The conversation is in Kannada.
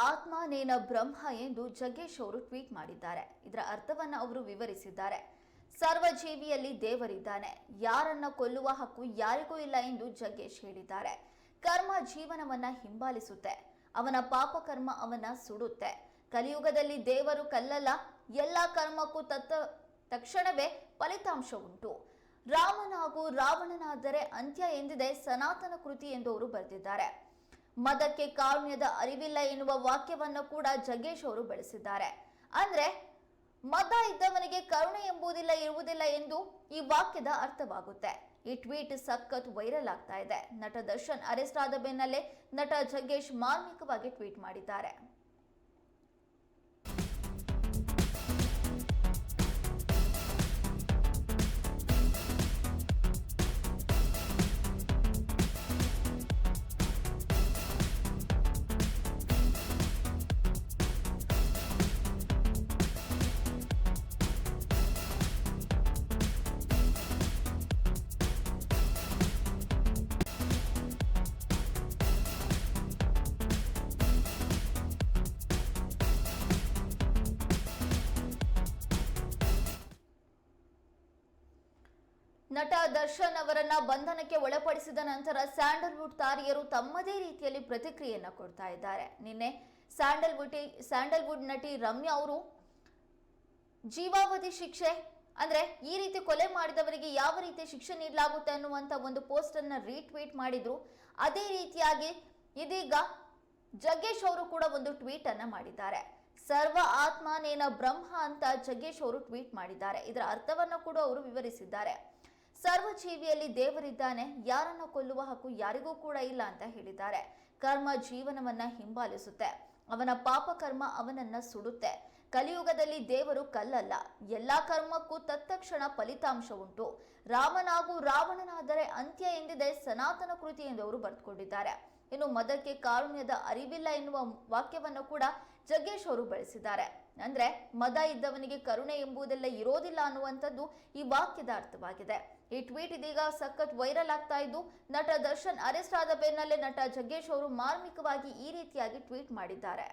ಆತ್ಮನೇನ ಬ್ರಹ್ಮ ಎಂದು ಜಗ್ಗೇಶ್ ಅವರು ಟ್ವೀಟ್ ಮಾಡಿದ್ದಾರೆ. ಇದರ ಅರ್ಥವನ್ನ ಅವರು ವಿವರಿಸಿದ್ದಾರೆ. ಸರ್ವಜೀವಿಯಲ್ಲಿ ದೇವರಿದ್ದಾನೆ. ಯಾರನ್ನ ಕೊಲ್ಲುವ ಹಕ್ಕು ಯಾರಿಗೂ ಇಲ್ಲ ಎಂದು ಜಗ್ಗೇಶ್ ಹೇಳಿದ್ದಾರೆ. ಕರ್ಮ ಜೀವನವನ್ನ ಹಿಂಬಾಲಿಸುತ್ತೆ. ಅವನ ಪಾಪ ಕರ್ಮ ಅವನ ಸುಡುತ್ತೆ. ಕಲಿಯುಗದಲ್ಲಿ ದೇವರು ಕಲ್ಲಲ್ಲ, ಎಲ್ಲ ಕರ್ಮಕ್ಕೂ ತತ್ತ ತಕ್ಷಣವೇ ಫಲಿತಾಂಶ ಉಂಟು. ರಾಮನಾಗೂ ರಾವಣನಾದರೆ ಅಂತ್ಯ ಎಂದಿದೆ ಸನಾತನ ಕೃತಿ ಎಂದು ಅವರು ಬರೆದಿದ್ದಾರೆ. ಮದಕ್ಕೆ ಕಾರುಣ್ಯದ ಅರಿವಿಲ್ಲ ಎನ್ನುವ ವಾಕ್ಯವನ್ನು ಕೂಡ ಜಗ್ಗೇಶ್ ಅವರು ಬೆಳೆಸಿದ್ದಾರೆ. ಅಂದ್ರೆ, ಮದ ಇದ್ದವನಿಗೆ ಕರುಣೆ ಎಂಬುದಿಲ್ಲ, ಇರುವುದಿಲ್ಲ ಎಂದು ಈ ವಾಕ್ಯದ ಅರ್ಥವಾಗುತ್ತೆ. ಈ ಟ್ವೀಟ್ ಸಖತ್ ವೈರಲ್ ಆಗ್ತಾ ಇದೆ. ನಟ ದರ್ಶನ್ ಅರೆಸ್ಟ್ ಆದ ಬೆನ್ನಲ್ಲೇ ನಟ ಜಗ್ಗೇಶ್ ಮಾರ್ಮಿಕವಾಗಿ ಟ್ವೀಟ್ ಮಾಡಿದ್ದಾರೆ. ನಟ ದರ್ಶನ್ ಅವರನ್ನ ಬಂಧನಕ್ಕೆ ಒಳಪಡಿಸಿದ ನಂತರ ಸ್ಯಾಂಡಲ್ವುಡ್ ತಾರಿಯರು ತಮ್ಮದೇ ರೀತಿಯಲ್ಲಿ ಪ್ರತಿಕ್ರಿಯೆಯನ್ನ ಕೊಡ್ತಾ ಇದ್ದಾರೆ. ನಿನ್ನೆ ಸ್ಯಾಂಡಲ್ವುಡ್ ಸ್ಯಾಂಡಲ್ವುಡ್ ನಟಿ ರಮ್ಯಾ ಅವರು ಜೀವಾವಧಿ ಶಿಕ್ಷೆ, ಅಂದ್ರೆ ಈ ರೀತಿ ಕೊಲೆ ಮಾಡಿದವರಿಗೆ ಯಾವ ರೀತಿ ಶಿಕ್ಷೆ ನೀಡಲಾಗುತ್ತೆ ಅನ್ನುವಂತ ಒಂದು ಪೋಸ್ಟ್ ಅನ್ನ ರೀಟ್ವೀಟ್ ಮಾಡಿದ್ರು. ಅದೇ ರೀತಿಯಾಗಿ ಇದೀಗ ಜಗ್ಗೇಶ್ ಅವರು ಕೂಡ ಒಂದು ಟ್ವೀಟ್ ಅನ್ನ ಮಾಡಿದ್ದಾರೆ. ಸರ್ವ ಆತ್ಮನೇನ ಬ್ರಹ್ಮ ಅಂತ ಜಗ್ಗೇಶ್ ಅವರು ಟ್ವೀಟ್ ಮಾಡಿದ್ದಾರೆ. ಇದರ ಅರ್ಥವನ್ನು ಕೂಡ ಅವರು ವಿವರಿಸಿದ್ದಾರೆ. ಸರ್ವ ಜೀವಿಯಲ್ಲಿ ದೇವರಿದ್ದಾನೆ, ಯಾರನ್ನ ಕೊಲ್ಲುವ ಹಕ್ಕು ಯಾರಿಗೂ ಕೂಡ ಇಲ್ಲ ಅಂತ ಹೇಳಿದ್ದಾರೆ. ಕರ್ಮ ಜೀವನವನ್ನ ಹಿಂಬಾಲಿಸುತ್ತೆ. ಅವನ ಪಾಪ ಕರ್ಮ ಅವನನ್ನ ಸುಡುತ್ತೆ. ಕಲಿಯುಗದಲ್ಲಿ ದೇವರು ಕಲ್ಲಲ್ಲ. ಎಲ್ಲಾ ಕರ್ಮಕ್ಕೂ ತತ್ತಕ್ಷಣ ಫಲಿತಾಂಶ ಉಂಟು. ರಾಮನಾಗೂ ರಾವಣನಾದರೆ ಅಂತ್ಯ ಎಂದಿದೆ ಸನಾತನ ಕೃತಿ ಎಂದು ಅವರು ಬರೆದುಕೊಂಡಿದ್ದಾರೆ. ಇನ್ನು ಮದಕ್ಕೆ ಕಾರುಣ್ಯದ ಅರಿವಿಲ್ಲ ಎನ್ನುವ ವಾಕ್ಯವನ್ನು ಕೂಡ ಜಗ್ಗೇಶ್ ಅವರು ಬಳಸಿದ್ದಾರೆ. ಅಂದ್ರೆ ಮದ ಇದ್ದವನಿಗೆ ಕರುಣೆ ಎಂಬುದೆಲ್ಲ ಇರೋದಿಲ್ಲ ಅನ್ನುವಂಥದ್ದು ಈ ವಾಕ್ಯದ ಅರ್ಥವಾಗಿದೆ. ಈ ಟ್ವೀಟ್ ಇದೀಗ ಸಖತ್ ವೈರಲ್ ಆಗ್ತಾ ಇದ್ದು, ನಟ ದರ್ಶನ್ ಅರೆಸ್ಟ್ ಆದ ಬೆನ್ನಲ್ಲೇ ನಟ ಜಗ್ಗೇಶ್ ಅವರು ಮಾರ್ಮಿಕವಾಗಿ ಈ ರೀತಿಯಾಗಿ ಟ್ವೀಟ್ ಮಾಡಿದ್ದಾರೆ.